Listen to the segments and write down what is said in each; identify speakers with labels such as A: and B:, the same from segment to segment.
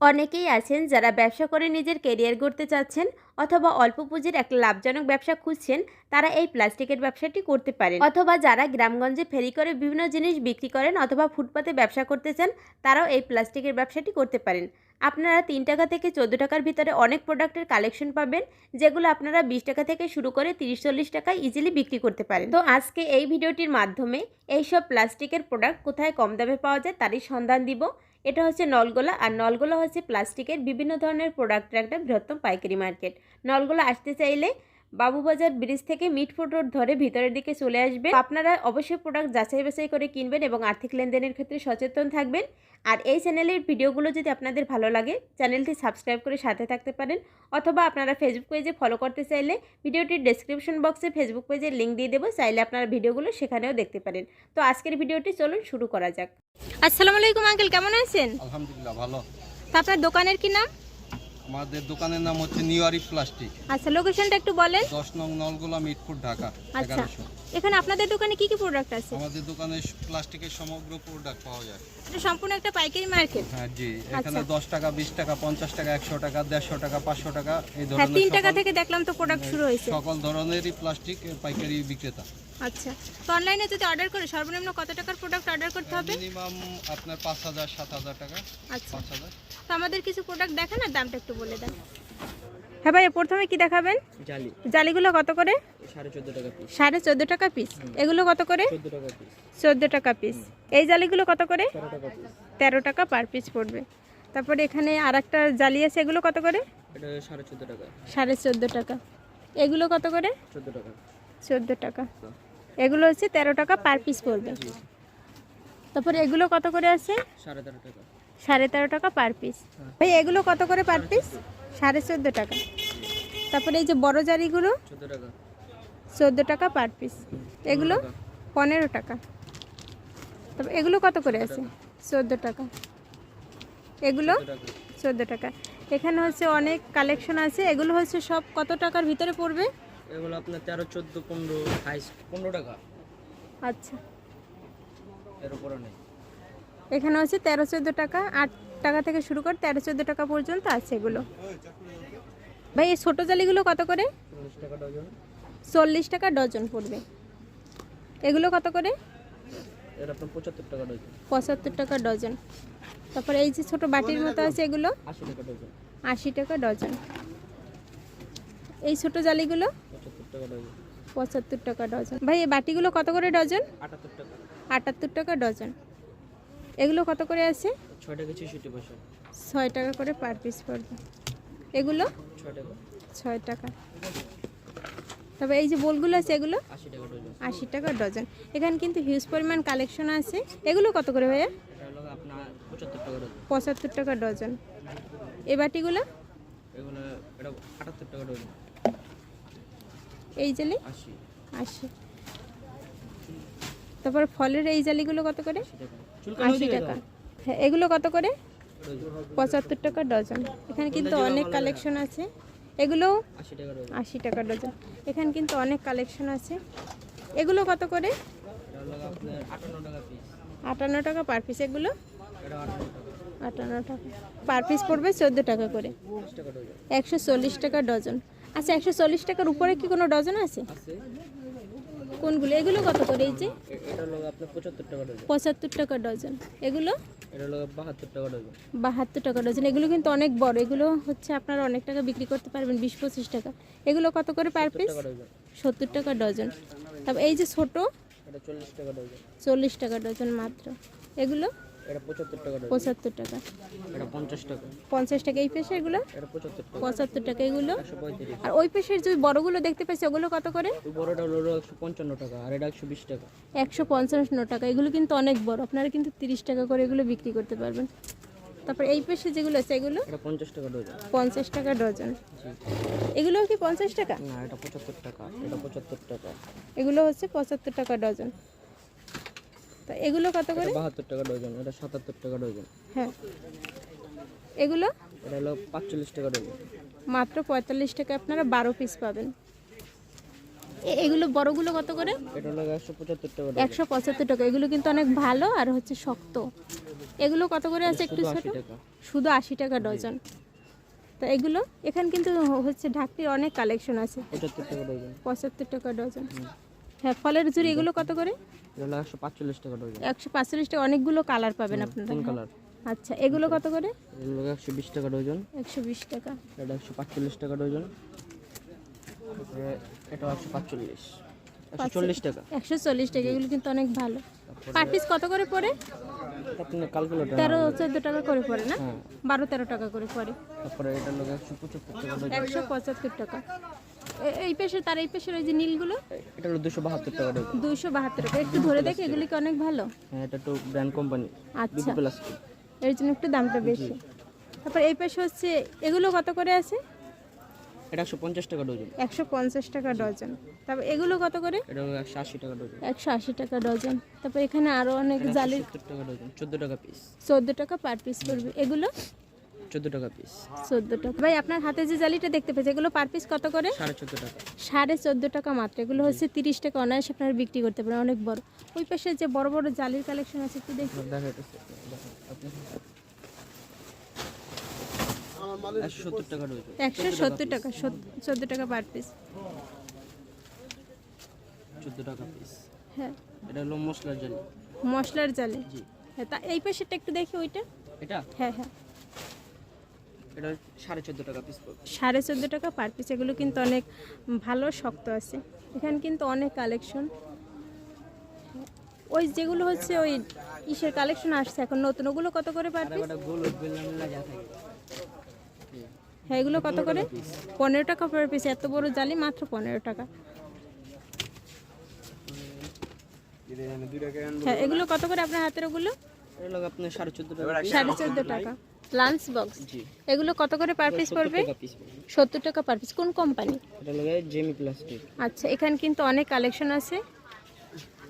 A: অনেকেই আছেন যারা ব্যবসা করে নিজের কেরিয়ার গড়তে চাচ্ছেন অথবা অল্প পুঁজির একটা লাভজনক ব্যবসা খুঁজছেন, তারা এই প্লাস্টিকের ব্যবসাটি করতে পারেন। অথবা যারা গ্রামগঞ্জে ফেরি করে বিভিন্ন জিনিস বিক্রি করেন অথবা ফুটপাতে ব্যবসা করতে চান, তারাও এই প্লাস্টিকের ব্যবসাটি করতে পারেন। আপনারা তিন টাকা থেকে চোদ্দ টাকার ভিতরে অনেক প্রোডাক্টের কালেকশন পাবেন, যেগুলো আপনারা বিশ টাকা থেকে শুরু করে তিরিশ চল্লিশ টাকায় ইজিলি বিক্রি করতে পারেন। তো আজকে এই ভিডিওটির মাধ্যমে এইসব প্লাস্টিকের প্রোডাক্ট কোথায় কম দামে পাওয়া যায় তারই সন্ধান দিব। এটা হচ্ছে নলগোলা, আর নলগোলা হচ্ছে প্লাস্টিকের বিভিন্ন ধরনের প্রোডাক্টের একটা বৃহত্তম পাইকারি মার্কেট নলগোলা আসতে চাইলে বাবুবাজার ব্রিজ থেকে মিটফুট রোড ধরে ভিতরের দিকে চলে আসবে। আপনারা অবশ্যই প্রোডাক্ট যাচাই বাছাই করে কিনবেন এবং আর্থিক লেনদেনের ক্ষেত্রে সচেতন থাকবেন। আর এই চ্যানেলের ভিডিওগুলো যদি আপনাদের ভালো লাগে চ্যানেলটি সাবস্ক্রাইব করে সাথে থাকতে পারেন। অথবা আপনারা ফেসবুক পেজে ফলো করতে চাইলে ভিডিওটির ডেসক্রিপশন বক্সে ফেসবুক পেজের লিঙ্ক দিয়ে দেবো চাইলে আপনারা ভিডিওগুলো সেখানেও দেখতে পারেন। তো আজকের ভিডিওটি চলুন শুরু করা যাক।
B: আসসালামু আলাইকুম আঙ্কেল কেমন আছেন?
C: আলহামদুলিল্লাহ ভালো।
B: তা আপনার দোকানের কি নাম?
C: আমাদের দোকানের নাম হচ্ছে নিউয়ারি প্লাস্টিক।
B: আচ্ছা লোকেশনটা একটু বলেন।
C: দশ নং নলগোলা মিটফুট ঢাকা
B: আচ্ছা। এখানে আপনাদের দোকানে কি কি প্রোডাক্ট আছে?
C: আমাদের দোকানে প্লাস্টিকের সমগ্র প্রোডাক্ট পাওয়া যায়।
B: এটা সম্পূর্ণ একটা পাইকারি মার্কেট
C: হ্যাঁ জি। এখানে
B: আচ্ছা।
C: দশ টাকা বিশ টাকা পঞ্চাশ টাকা একশো টাকা দেড়শো টাকা পাঁচশো টাকা এই
B: হ্যাঁ তিন
C: ধরনের
B: টাকা থেকে দেখলাম তো প্রোডাক্ট শুরু হয়েছে।
C: সকল ধরনেরই প্লাস্টিক পাইকারি বিক্রেতা।
B: আচ্ছা তো অনলাইনে যদি অর্ডার করে সর্বনিম্ন কত টাকার প্রোডাক্ট অর্ডার করতে হবে?
C: মিনিমাম আপনার পাঁচ হাজার সাত হাজার টাকা
B: আচ্ছা। তো আমাদের কিছু প্রোডাক্ট দেখান আর দামটা একটু বলে দেন। হ্যাঁ ভাই প্রথমে কি দেখাবেন?
D: জালি।
B: জালিগুলো কত করে?
D: সাড়ে চোদ্দ টাকা পিস
B: সাড়ে চোদ্দ টাকা পিস এগুলো কত করে?
D: চোদ্দ টাকা পিস
B: চোদ্দ টাকা পিস এই জালিগুলো কত করে?
D: তেরো টাকা পিস
B: তেরো টাকা পার পিস পড়বে। তারপরে এখানে আর একটা জালি আছে এগুলো কত করে?
D: এটা সাড়ে চোদ্দ টাকা।
B: সাড়ে চোদ্দ টাকা। এগুলো কত করে?
D: চোদ্দ টাকা।
B: চোদ্দ টাকা। এগুলো হচ্ছে তেরো টাকা পার পিস পড়বে। তারপরে এগুলো কত করে আছে?
D: সাড়ে তেরো টাকা।
B: পার পিস ভাই এগুলো কত করে পার পিস সাড়ে চোদ্দ টাকা। তারপরে এই যে বড় জারিগুলো?
D: চোদ্দ টাকা।
B: পার পিস এগুলো পনেরো টাকা। তারপর এগুলো কত করে আছে? চোদ্দ টাকা। এগুলো
D: চোদ্দ টাকা।
B: এখানে হচ্ছে অনেক কালেকশন আছে। এগুলো হচ্ছে সব কত টাকার ভিতরে পড়বে?
D: এগুলো আপনার তেরো চোদ্দ পনেরো হাইস পনেরো টাকা।
B: আচ্ছা।
D: এর উপরে নেই।
B: এখানে হচ্ছে তেরো চোদ্দ টাকা আট টাকা থেকে শুরু করে তেরো চোদ্দ টাকা পর্যন্ত আছে এগুলো। ভাই এই ছোটো জালিগুলো কত করে?
D: চল্লিশ টাকা ডজন।
B: পড়বে। এগুলো কত করে?
D: পঁচাত্তর টাকা ডজন।
B: পঁচাত্তর টাকা ডজন। তারপরে এই যে ছোট বাটির মতো আছে এগুলো?
D: আশি টাকা ডজন।
B: আশি টাকা ডজন। এই ছোট জালিগুলো?
D: পঁচাত্তর টাকা ডজন।
B: ভাই, এই বাটিগুলো কত করে ডজন?
D: আটাত্তর টাকা
B: ডজন। এগুলো কত করে আছে?
D: ছয় টাকা
B: করে পার পিস পড়বে। এগুলো?
D: ছয় টাকা।
B: তবে এই যে বোলগুলো আছে, এগুলো?
D: আশি টাকা ডজন।
B: এখানে কিন্তু হিউজ পরিমাণ কালেকশন আছে। এগুলো কত করে ভাইয়া?
D: পঁচাত্তর টাকা ডজন।
B: এই বাটিগুলো? এই জালি?
D: আশি।
B: তারপর ফলের এই জালিগুলো কত করে?
D: আশি টাকা।
B: হ্যাঁ এগুলো কত করে? পঁচাত্তর টাকা ডজন। এখানে কিন্তু অনেক কালেকশন আছে। এগুলো
D: আশি টাকা ডজন।
B: এখানে কিন্তু অনেক কালেকশন আছে। এগুলো কত করে?
D: আটান্ন টাকা
B: পার পিস। এগুলো?
D: আটান্ন টাকা।
B: পার পিস পড়বে চোদ্দ টাকা করে। একশো চল্লিশ টাকা ডজন। আচ্ছা একশো চল্লিশ টাকার উপরে কি কোনো ডজন আছে? কোনগুলো? এগুলো কত করে এই যে?
D: পঁচাত্তর টাকা ডজন।
B: এগুলো?
D: বাহাত্তর টাকা ডজন।
B: বাহাত্তর টাকা ডজন। এগুলো কিন্তু অনেক বড়। এগুলো হচ্ছে আপনারা অনেক টাকা বিক্রি করতে পারবেন বিশ পঁচিশ টাকা। এগুলো কত করে পার পিস? সত্তর টাকা ডজন। তারপর এই যে ছোটো
D: চল্লিশ টাকা ডজন।
B: চল্লিশ টাকা ডজন মাত্র। এগুলো?
D: এটা টাকা এটা
B: এই পেশে এগুলো?
D: এটা টাকা।
B: এগুলো? আর ওই পেশের যে বড়গুলো দেখতে পাচ্ছি ওগুলো কত করে?
D: ওই বড়টা হলো টাকা আর এটা একশো বিশ টাকা।
B: একশো পঞ্চান্ন টাকা। এগুলো কিন্তু অনেক বড়। আপনারা কিন্তু তিরিশ টাকা করে এগুলো বিক্রি করতে পারবেন। তারপর এই পেশে যেগুলো আছে এগুলো?
D: পঞ্চাশ টাকা ডজন
B: পঞ্চাশ টাকা ডজন এগুলোও কি পঞ্চাশ টাকা?
D: না এটা পঁচাত্তর টাকা। এটা পঁচাত্তর টাকা।
B: এগুলো হচ্ছে পঁচাত্তর টাকা ডজন তা এগুলো কত করে?
D: এটা বাহাত্তর টাকা ডজন এটা সাতাত্তর টাকা ডজন।
B: হ্যাঁ। এগুলো?
D: এটা হলো পাঁচচল্লিশ টাকা ডজন।
B: মাত্র পঁয়তাল্লিশ টাকা আপনারা বারো পিস পাবেন। এগুলো বড়গুলো কত করে?
D: এটা হলো একশো পঁচাত্তর টাকা ডজন।
B: একশো পঁচাত্তর টাকা। এগুলো কিন্তু অনেক ভালো আর হচ্ছে শক্ত। এগুলো কত করে আছে একটু ছোট? শুধু আশি টাকা ডজন। তো এগুলো? এখানে কিন্তু হচ্ছে ঢাকটির অনেক কালেকশন আছে।
D: পঁচাত্তর টাকা ডজন।
B: পঁচাত্তর টাকা ডজন। হ্যাঁ ফলের ঝুড়ি এগুলো কত করে?
D: একশো পাঁচচল্লিশ টাকা ডজন।
B: একশো পাঁচচল্লিশ টাকা অনেকগুলো কালার পাবেন আপনারা
D: তিন
B: হ্যাঁ।
D: কালার।
B: আচ্ছা এগুলো কত করে?
D: একশো বিশ টাকা ডজন।
B: একশো বিশ টাকা।
D: এটা একশো পাঁচচল্লিশ টাকা ডজন। এটা একশো পাঁচচল্লিশ। একশো চল্লিশ টাকা।
B: একশো চল্লিশ টাকা এগুলো কিন্তু অনেক ভালো। পার পিস কত করে পড়ে?
D: আপনি ক্যালকুলেটার
B: টাকা করে পড়ে না?
D: হ্যাঁ।
B: বারো তেরো টাকা করে পড়ে।
D: তারপরে এটা একশো পঁচাত্তর টাকা।
B: এই পেশে তার এই পেশের ওই যে নীলগুলো?
D: এটা হলো দুশো বাহাত্তর টাকা
B: দুইশো বাহাত্তর টাকা। একটু ধরে দেখে এগুলি কি অনেক ভালো?
D: হ্যাঁ এটা তো ব্র্যান্ড কোম্পানি
B: আচ্ছা। এর জন্য একটু দামটা বেশি। তারপর এই পেশে হচ্ছে এগুলো কত করে আছে?
D: এটা একশো পঞ্চাশ টাকা ডজন
B: একশো পঞ্চাশ টাকা ডজন তারপর এগুলো কত করে?
D: এটা হলো একশো আশি টাকা ডজন
B: একশো আশি টাকা ডজন তারপর এখানে আরও অনেক জালির
D: সত্তর টাকা ডজন চোদ্দ টাকা পিস
B: চোদ্দ টাকা পার পিস পড়বে এগুলো?
D: চোদ্দ টাকা পিস
B: চোদ্দ টাকা। ভাই আপনার হাতে যে জালিটা দেখতে পেয়েছে এগুলো পার পিস কত করে?
D: সাড়ে চোদ্দ টাকা।
B: সাড়ে চোদ্দ টাকা মাত্র। এগুলো হচ্ছে তিরিশ টাকা অনায়াসে আপনারা বিক্রি করতে পারেন অনেক বড়। ওই পাশে যে বড় বড় জালির কালেকশন আছে একটু দেখি।
D: দেখাইতেছে আপনি একশো সত্তর টাকা ডজন
B: একশো সত্তর টাকা চোদ্দ টাকা পার পিস
D: চোদ্দ টাকা পিস
B: হ্যাঁ।
D: এটা হলো মশলার জালি।
B: মশলার জালি।
D: জি।
B: হ্যাঁ তা এই পাশেরটা একটু দেখি ওইটা?
D: এটা?
B: হ্যাঁ হ্যাঁ।
D: এটা সাড়ে চোদ্দ টাকা পিস
B: সাড়ে চোদ্দ টাকা পার পিস এগুলো কিন্তু অনেক ভালো শক্ত আছে। এখানে কিন্তু অনেক কালেকশন ওই যেগুলো হচ্ছে ওই ইসের কালেকশন আসছে এখন নতুন ওগুলো কত করে পার পিস হ্যাঁ এগুলো কত করে? পনেরো টাকা পার পিস এত বড় জালি মাত্র পনেরো টাকা। হ্যাঁ এগুলো কত করে আপনার হাতের ওগুলো?
D: আপনার সাড়ে চোদ্দ টাকা
B: সাড়ে চোদ্দ টাকা। লাঞ্চ বক্স
D: জি।
B: এগুলো কত করে পার পিস পড়বে? সত্তর টাকা পার পিস কোন কোম্পানি
D: এটা হলো জেমি প্লাস্টিক
B: আচ্ছা এখানে কিন্তু অনেক কালেকশন আছে।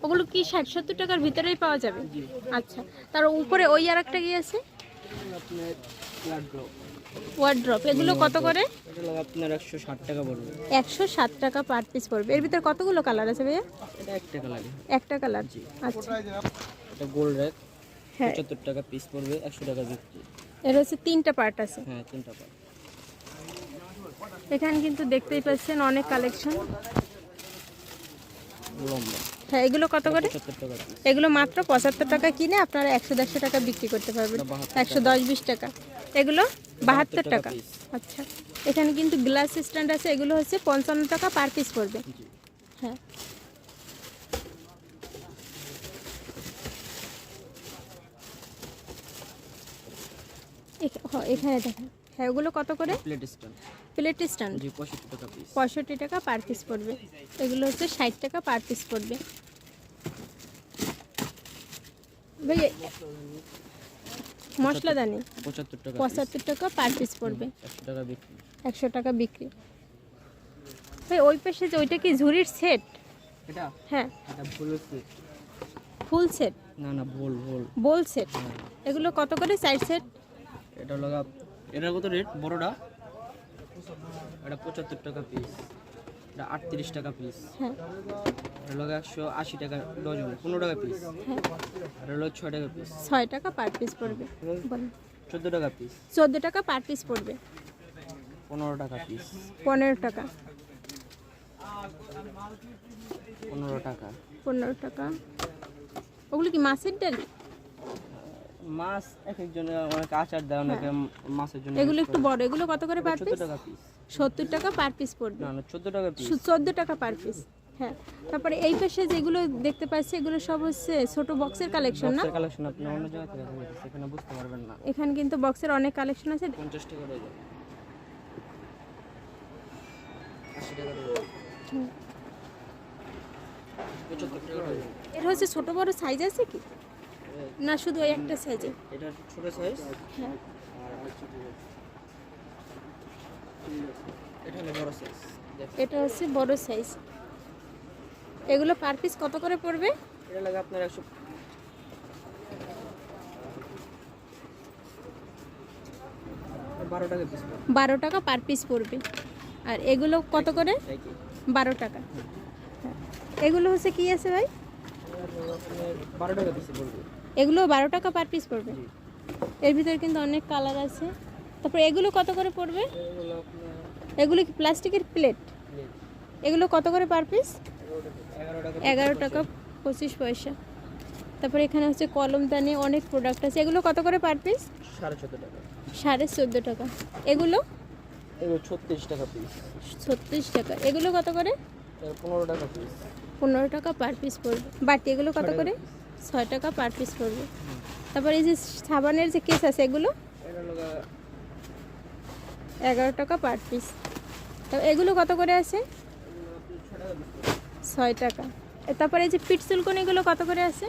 B: ওগুলো কি ষাট সত্তর টাকার ভিতরেই পাওয়া যাবে? আচ্ছা তার উপরে ওই আর একটা কি আছে? ওয়ার্ড্রপ এগুলো কত করে?
D: আপনার একশো ষাট টাকা পড়বে।
B: একশো সাত টাকা পার পিস পড়বে। এর ভিতরে কতগুলো কালার আছে ভাইয়া?
D: এটা এক
B: একটা কালার আচ্ছা।
D: এটা গোল র্যাক
B: হ্যাঁ।
D: পঁচাত্তর টাকা পিস পড়বে একশো টাকা বিক্রি।
B: এর হচ্ছে তিনটা পার্ট আছে।
D: হ্যাঁ তিনটা
B: এখানে কিন্তু দেখতেই পাচ্ছেন অনেক কালেকশন হ্যাঁ এগুলো কত করে? এগুলো মাত্র পঁচাত্তর টাকা কিনে আপনারা একশো দেড়শো টাকা বিক্রি করতে পারবেন। একশো দশ বিশ টাকা। এগুলো বাহাত্তর টাকা আচ্ছা। এখানে কিন্তু গ্লাস স্ট্যান্ড আছে এগুলো হচ্ছে পঞ্চান্ন টাকা পার পিস পড়বে। হ্যাঁ। এখানে দেখেন। হ্যাঁ ওগুলো কত করে?
D: প্লেট স্ট্যান্ড
B: প্লেট স্ট্যান্ড
D: জি পঁয়ষট্টি টাকা পিস
B: পঁয়ষট্টি টাকা পার পিস পড়বে। এগুলো হচ্ছে ষাট টাকা পার পিস পড়বে। ভাই মশলাদানি
D: পঁচাত্তর টাকা
B: পঁচাত্তর টাকা পার পিস পড়বে।
D: একশো টাকা বিক্রি।
B: একশো টাকা বিক্রি। ভাই ওই পাশে যে ওইটা কি ঝুড়ির সেট
D: এটা?
B: হ্যাঁ।
D: এটা
B: ফুল সেট
D: না না ভুল ভুল
B: বোল সেট এগুলো কত করে? সাইড সেট
D: এটা হলো এটার কত রেট বড়টা? এটা পঁচাত্তর টাকা পিস এটা আটত্রিশ টাকা পিস
B: হ্যাঁ।
D: এটা হলো একশো আশি টাকা ডজন পনেরো টাকা পিস
B: হ্যাঁ।
D: এটা হলো ছয় টাকা পিস
B: ছয় টাকা পার পিস পড়বে।
D: চোদ্দ টাকা পিস
B: চোদ্দ টাকা পার পিস পড়বে।
D: পনেরো টাকা পিস
B: পনেরো টাকা।
D: পনেরো টাকা।
B: পনেরো টাকা। ওগুলো কি মাছের ডাল?
D: মাছ এক একজনের অনেকে আচার দেয় অনেকে মাছের জন্য
B: এগুলো একটু বড় এগুলো কত করে পার
D: টাকা পিস
B: সত্তর টাকা পার পিস পড়বে।
D: না না চোদ্দ টাকা পিস
B: টাকা পার পিস হ্যাঁ। তারপরে এই পাশে যেগুলো দেখতে পাচ্ছি এগুলো সব হচ্ছে ছোট বক্সের কালেকশন না?
D: কালেকশন আপনি অন্য জায়গা থেকে দেখবেন, বুঝতে পারবেন না।
B: এখানে কিন্তু বক্সের অনেক কালেকশন আছে।
D: টাকা টাকা
B: এর হচ্ছে ছোট বড় সাইজ আছে কি? না শুধু ওই একটা সাইজে
D: এটা ছোট সাইজ
B: হ্যাঁ।
D: এটা হলো বড় সাইজ
B: এটা হচ্ছে বড় সাইজ এগুলো পার পিস কত করে পড়বে?
D: এটা লাগে আপনার একশো বারো টাকা পিস
B: বারো টাকা পার পিস পড়বে। আর এগুলো কত করে? বারো টাকা। হ্যাঁ। এগুলো হচ্ছে কি আছে ভাই?
D: বারো টাকা পিসে পড়বে।
B: এগুলো বারো টাকা পার পিস পড়বে। এর ভিতরে কিন্তু অনেক কালার আছে। তারপর এগুলো কত করে পড়বে?
D: এগুলো
B: কি প্লাস্টিকের প্লেট এগুলো কত করে পার পিস
D: এগারো টাকা
B: পঁচিশ পয়সা। তারপরে এখানে হচ্ছে কলমদানি অনেক প্রোডাক্ট আছে। এগুলো কত করে পার পিস
D: সাড়ে চোদ্দ টাকা।
B: সাড়ে চোদ্দ টাকা। এগুলো?
D: এগুলো ছত্রিশ টাকা পিস
B: ছত্রিশ টাকা। এগুলো কত করে?
D: পনেরো টাকা পিস
B: পনেরো টাকা পার পিস পড়বে। বাটি এগুলো কত করে? ছয় টাকা পার পিস পড়বে। তারপর এই যে সাবানের যে কেস আছে এগুলো এগারো টাকা পার পিস তো এগুলো কত করে আছে? ছয় টাকা। তারপরে এই যে পিট সিল্কন এগুলো কত করে আছে?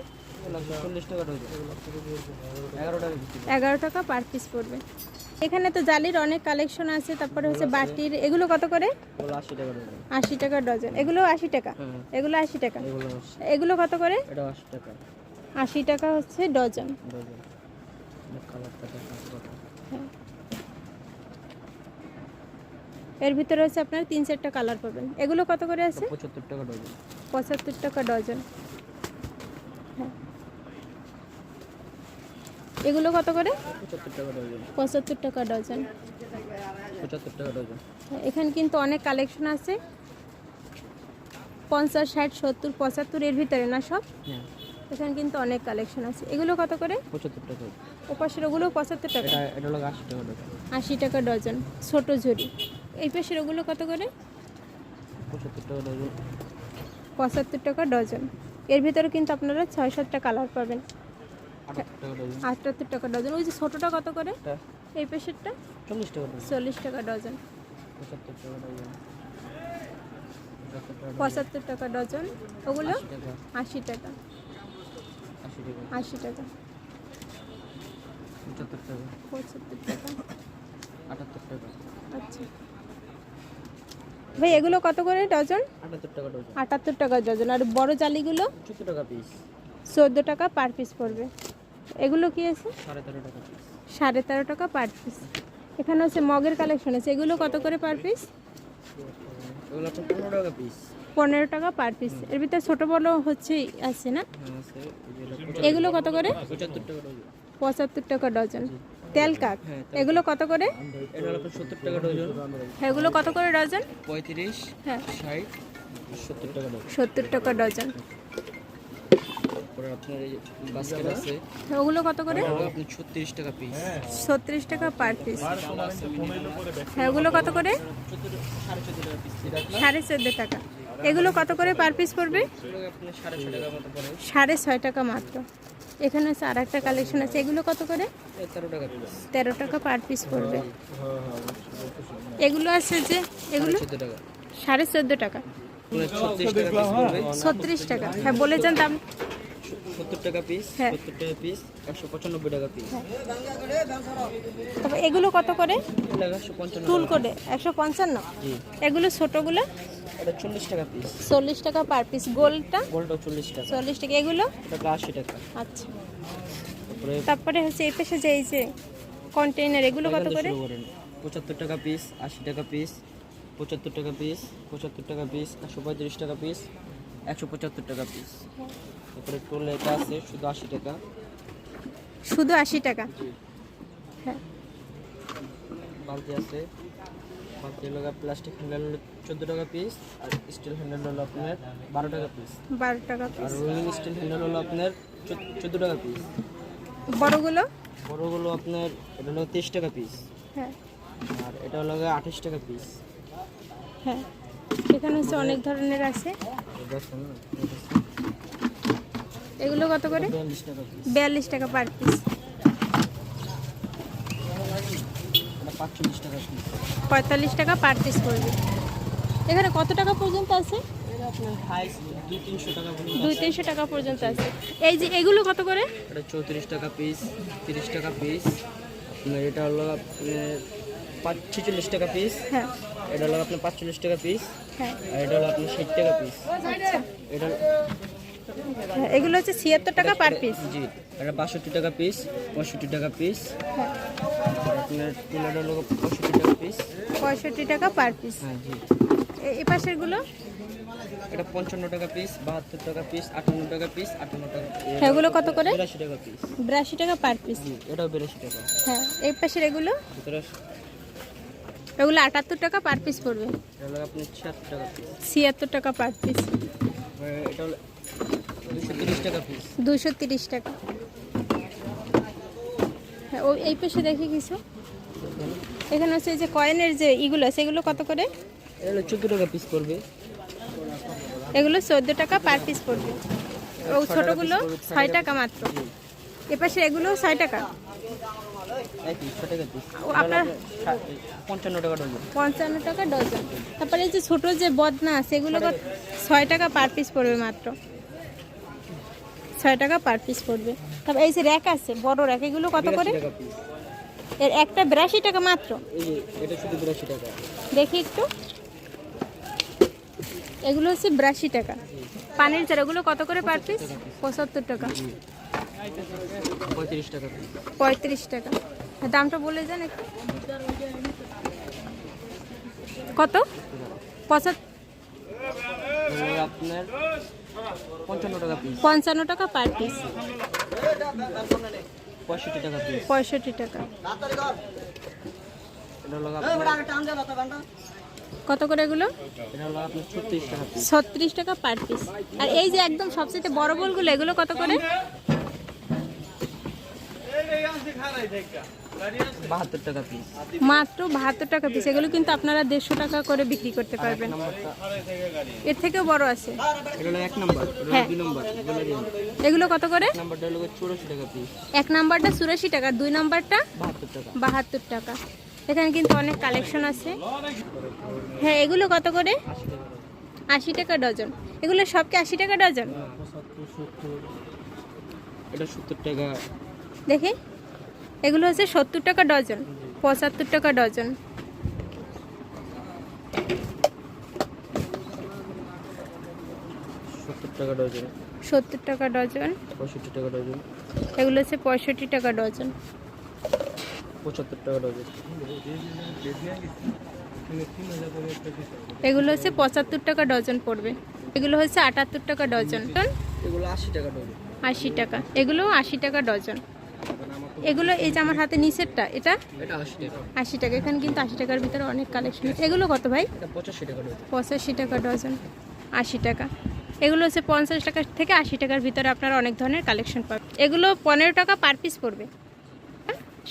D: এগারো টাকা
B: পার পিস পড়বে। এখানে তো জালির অনেক কালেকশন আছে তারপরে হচ্ছে বাটির এগুলো কত করে?
D: আশি টাকা ডজন।
B: এগুলো আশি টাকা?
D: হ্যাঁ।
B: এগুলো আশি টাকা?
D: এগুলো
B: কত করে?
D: টাকা।
B: আশি টাকা হচ্ছে ডজন।
D: কত
B: এর ভিতরে হচ্ছে আপনার তিন চারটা কালার পাবেন। এগুলো কত করে আছে?
D: পঁচাত্তর টাকা ডজন।
B: পঁচাত্তর টাকা ডজন। হ্যাঁ। এগুলো কত করে?
D: পঁচাত্তর টাকা ডজন।
B: পঁচাত্তর টাকা ডজন।
D: পঁচাত্তর টাকা ডজন।
B: এখানে কিন্তু অনেক কালেকশন আছে। পঞ্চাশ ষাট সত্তর পঁচাত্তর এর ভিতরে না সব?
D: হ্যাঁ।
B: এখানে কিন্তু অনেক কালেকশন আছে। এগুলো কত করে?
D: পঁচাত্তর টাকা।
B: ওপাশের ওগুলো পঁচাত্তর টাকা।
D: এটা এটা হলো আশি টাকা ডজন
B: আশি টাকা ডজন ছোট ঝুড়ি। এই পাশের ওগুলো কত করে?
D: পঁচাত্তর টাকা ডজন।
B: পঁচাত্তর টাকা ডজন। এর ভিতরে কিন্তু আপনারা ছয় সাতটা কালার পাবেন।
D: আটাত্তর টাকা ডজন।
B: ওই যে ছোটোটা কত করে? এই পেশেরটা?
D: চল্লিশ টাকা
B: চল্লিশ টাকা ডজন।
D: পঁচাত্তর টাকা ডজন। পঁচাত্তর টাকা ডজন।
B: পঁচাত্তর টাকা ডজন। ওগুলো?
D: আশি টাকা।
B: আশি টাকা।
D: আশি টাকা।
B: আশি টাকা
D: পঁচাত্তর টাকা।
B: পঁচাত্তর টাকা।
D: আটাত্তর টাকা।
B: আচ্ছা। ভাই এগুলো কত করে ডজন?
D: আটাত্তর টাকা ডজন।
B: আর বড় জালিগুলো?
D: চোদ্দ টাকা পিস
B: চোদ্দ টাকা পার পিস পড়বে। এগুলো কি আছে?
D: সাড়ে তেরো টাকা পিস
B: সাড়ে তেরো টাকা পার পিস এখানে হচ্ছে মগের কালেকশন আছে। এগুলো কত করে পার পিস
D: এগুলো পনেরো টাকা পিস
B: পনেরো টাকা পার পিস এর ভিতরে ছোটো বড় হচ্ছে, আছে না? এগুলো কত করে?
D: পঁচাত্তর টাকা ডজন।
B: তেল কাক, এগুলো কত করে? এগুলো কত করে ডজন?
D: পঁয়ত্রিশ
B: হ্যাঁ
D: সত্তর টাকা ডজন।
B: ওগুলো কত করে?
D: টাকা পিস
B: পার পিস হ্যাঁ ওগুলো কত করে?
D: সাড়ে চোদ্দ টাকা।
B: এগুলো কত করে পার পিস পড়বে?
D: সাড়ে ছয়
B: টাকা মাত্র। এখানে হচ্ছে আর একটা কালেকশন আছে। এগুলো কত করে?
D: তেরো টাকা
B: পার পিস পড়বে। এগুলো আছে যে এগুলো? সাড়ে চোদ্দ টাকা।
D: ছত্রিশ টাকা।
B: হ্যাঁ বলে যান দাম। হ্যাঁ। এগুলো কত করে? টুল করে। একশো পঞ্চান্ন? এগুলো ছোটোগুলো?
D: এটা চল্লিশ টাকা পিস
B: চল্লিশ টাকা পার পিস গোলটা?
D: গোলটা চল্লিশ টাকা।
B: চল্লিশ টাকা। এগুলো?
D: এটা আশি টাকা
B: আচ্ছা।
D: তারপরে
B: হচ্ছে এই পেশে যে এই যে কন্টেইনার এগুলো কত করে?
D: শুরু করেন। পঁচাত্তর টাকা পিস আশি টাকা পিস পঁচাত্তর টাকা পিস পঁচাত্তর টাকা পিস একশো পঁয়ত্রিশ টাকা পিস একশো পঁচাত্তর টাকা পিস তারপরে টোল এটা আছে শুধু আশি টাকা।
B: শুধু আশি টাকা? হ্যাঁ।
D: বালতি আছে। হলো প্লাস্টিক হ্যান্ডেল হলো চোদ্দ টাকা পিস আর স্টিল হ্যান্ডেল হলো আপনার বারো টাকা পিস
B: বারো টাকা
D: আর
B: পিস
D: স্টিল হ্যান্ডেল হলো আপনার চোদ্দ টাকা পিস
B: বড়গুলো?
D: বড়গুলো আপনার এটা হলো তেইশ টাকা পিস
B: হ্যাঁ।
D: আর এটা হলো আঠাশ টাকা পিস
B: হ্যাঁ। এখানে হচ্ছে অনেক ধরনের আছে। এগুলো কত করে?
D: বিয়াল্লিশ টাকা
B: পার পিস
D: পাঁচচল্লিশ টাকা পিস
B: পঁয়তাল্লিশ টাকা পার পিস পড়বে এখানে কত টাকা পর্যন্ত আছে?
D: দুই তিনশো টাকা পর্যন্ত
B: আছে। এই যে এগুলো কত করে?
D: এটা চৌত্রিশ টাকা পিস তিরিশ টাকা পিস এটা হলো আপনার পাঁচ ছেচল্লিশ টাকা পিস
B: হ্যাঁ।
D: এটা হলো আপনার পাঁচচল্লিশ টাকা পিস
B: হ্যাঁ।
D: এটা হলো আপনার ষাট টাকা পিস
B: আচ্ছা।
D: এটা
B: হ্যাঁ, এগুলো হচ্ছে ছিয়াত্তর টাকা পার পিস
D: জি। এটা বাষট্টি টাকা পিস পঁয়ষট্টি টাকা পিস
B: হ্যাঁ।
D: আপনার কুলাটা হলো পঁয়ষট্টি টাকা পিস
B: পঁয়ষট্টি টাকা পার পিস
D: হ্যাঁ জি।
B: এই পাশেরগুলো?
D: এটা পঞ্চান্ন টাকা পিস বাহাত্তর টাকা পিস আটান্ন টাকা পিস আটান্ন টাকা
B: এগুলো কত করে?
D: বিরাশি টাকা পিস
B: বিরাশি টাকা পার পিস
D: জি এটাও বিরাশি টাকা।
B: হ্যাঁ এই পাশের এগুলো? এগুলো আটাত্তর টাকা পার পিস পড়বে।
D: হলো ছিয়াত্তর টাকা
B: ছিয়াত্তর টাকা পার পিস
D: এটা হলো দুশো তিরিশ টাকা পিস
B: দুশো তিরিশ টাকা। হ্যাঁ ও এই পাশে দেখি কিছু। এখানে হচ্ছে যে কয়েনের যে ইগুলো সেগুলো কত করে?
D: এটা হলো চোদ্দ টাকা পিস পড়বে।
B: এগুলো চোদ্দ টাকা পার পিস পড়বে। ও ছোটোগুলো ছয় টাকা মাত্র। এপাশে এগুলো ছয় টাকা। আপনার
D: পঞ্চান্ন টাকা ডজন
B: তারপরে এই যে ছোটো যে বদনা সেগুলো ছয় টাকা পার পিস পড়বে মাত্র। ছয় টাকা পার পিস পড়বে। তারপর এই যে র্যাক আছে বড় র্যাক এগুলো কত করে? এর একটা বিরাশি টাকা মাত্র। দেখি একটু। এগুলো হচ্ছে বিরাশি টাকা। পানির চার ওগুলো কত করে পার পিস পঁচাত্তর টাকা।
D: পঁয়ত্রিশ টাকা।
B: পঁয়ত্রিশ টাকা। দামটা বলে যান একটু। কত? পঁচাত্তর
D: পঞ্চান্ন টাকা
B: পার পিস
D: পঁয়ষট্টি টাকা পিস
B: পঁয়ষট্টি টাকা। কত করে এগুলো?
D: এটা হলো আপনার ছত্রিশ টাকা
B: ছত্রিশ টাকা পার পিস আর এই যে একদম সবচেয়ে বড় বলগুলো এগুলো কত করে?
D: বাহাত্তর টাকা পিস
B: মাত্র বাহাত্তর টাকা পিস এগুলো কিন্তু আপনারা দেড়শো টাকা করে বিক্রি করতে পারবেন। এর থেকেও বড় আছে। হ্যাঁ। এগুলো কত করে? এক নাম্বারটা চুরাশি টাকা দুই নাম্বারটা
D: বাহাত্তর টাকা।
B: এখানে কিন্তু অনেক কালেকশন আছে। হ্যাঁ এগুলো কত করে? আশি টাকা ডজন। এগুলো সবকে আশি টাকা ডজন?
D: এটা সত্তর টাকা।
B: দেখি। এগুলো হচ্ছে সত্তর টাকা ডজন পঁচাত্তর টাকা ডজন।
D: সত্তর টাকা ডজন। পঁয়ষট্টি টাকা
B: এগুলো হচ্ছে পঁয়ষট্টি টাকা ডজন।
D: পঁচাত্তর টাকা ডজন।
B: এগুলো হচ্ছে পঁচাত্তর টাকা ডজন পড়বে। এগুলো হচ্ছে আটাত্তর টাকা ডজন।
D: এগুলো আশি টাকা ডজন।
B: আশি টাকা। এগুলো আশি টাকা ডজন। এগুলো এই যে আমার হাতে নিচেরটা এটা?
D: আশি টাকা।
B: এখানে কিন্তু আশি টাকার ভিতরে অনেক কালেকশন এগুলো কত ভাই?
D: পঁচাশি টাকা ডজন
B: পঁচাশি টাকা ডজন আশি টাকা। এগুলো হচ্ছে পঞ্চাশ টাকা থেকে আশি টাকার ভিতরে আপনারা অনেক ধরনের কালেকশন পাবেন। এগুলো পনেরো টাকা পার পিস পড়বে।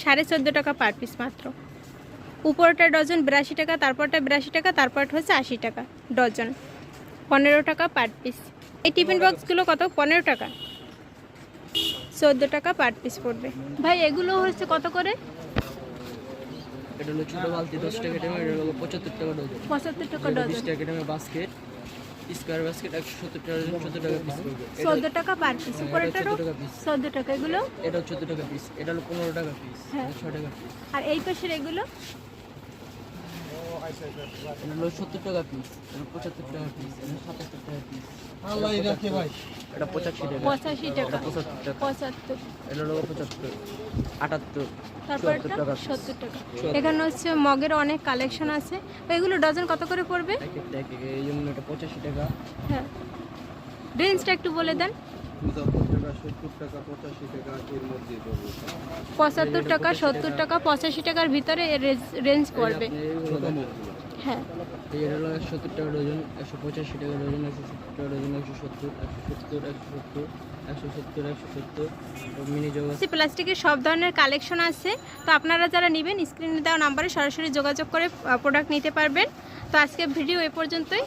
B: সাড়ে চোদ্দ টাকা পার পিস মাত্র। উপরটা ডজন বিরাশি টাকা তারপরটা বিরাশি টাকা তারপরটা হচ্ছে আশি টাকা ডজন পনেরো টাকা পার পিস এই টিফিন বক্সগুলো কত? পনেরো টাকা। চোদ্দ টাকা পার পিস পড়বে। ভাই এগুলো হচ্ছে কত করে?
D: এটা হলো ছোটো বালতি দশ টাকা এটা হলো পঁচাত্তর টাকা ডজন।
B: পঁচাত্তর টাকা
D: এটা
B: ডজন।
D: বিশ টাকা বাস্কেট স্কোয়ার বাস্কেট একশো সত্তর টাকা ডজন চোদ্দ টাকা পিস
B: চোদ্দ টাকা পার পিস
D: হ্যাঁ, এটা 14 টাকা piece।
B: চোদ্দ টাকা এগুলো?
D: এটাও চোদ্দ টাকা পিস এটা হলো পনেরো টাকা পিস
B: হ্যাঁ।
D: এটা টাকা পিস
B: আর এই পাশের এগুলো?
D: এটা হলো সত্তর টাকা পিস পঁচাত্তর টাকা পিস সাতাত্তর টাকা পিস
C: আল্লাহ রাখে ভাই।
D: এটা পঁচাশি টাকা।
B: পঁচাশি টাকা।
D: পঁচাত্তর টাকা।
B: পঁচাত্তর।
D: এটা হলো পঁচাত্তর আটাত্তর টাকা
B: সত্তর টাকা। এখানে হচ্ছে মগের অনেক কালেকশন আছে। এগুলো ডজন কত করে পড়বে?
D: এই জন্য এটা পঁচাশি টাকা।
B: হ্যাঁ। রেঞ্জটা একটু বলে দেন।
C: পঁচাত্তর টাকা সত্তর টাকা পঁচাশি
B: টাকার ভিতরে এর রেঞ্জ- পড়বে। হ্যাঁ।
D: এই হলো একশো সত্তর টাকা ডজন একশো পঁচাশি টাকা ডজন একশো সত্তর টাকা ডজন একশো সত্তর একশো সত্তর একশো সত্তর একশো সত্তর একশো সত্তর মিনি জগ
B: প্লাস্টিকের সব ধরনের কালেকশন আছে। তো আপনারা যারা নেবেন স্ক্রিনে দেওয়া নাম্বারে সরাসরি যোগাযোগ করে প্রোডাক্ট নিতে পারবেন। তো আজকে ভিডিও এ পর্যন্তই।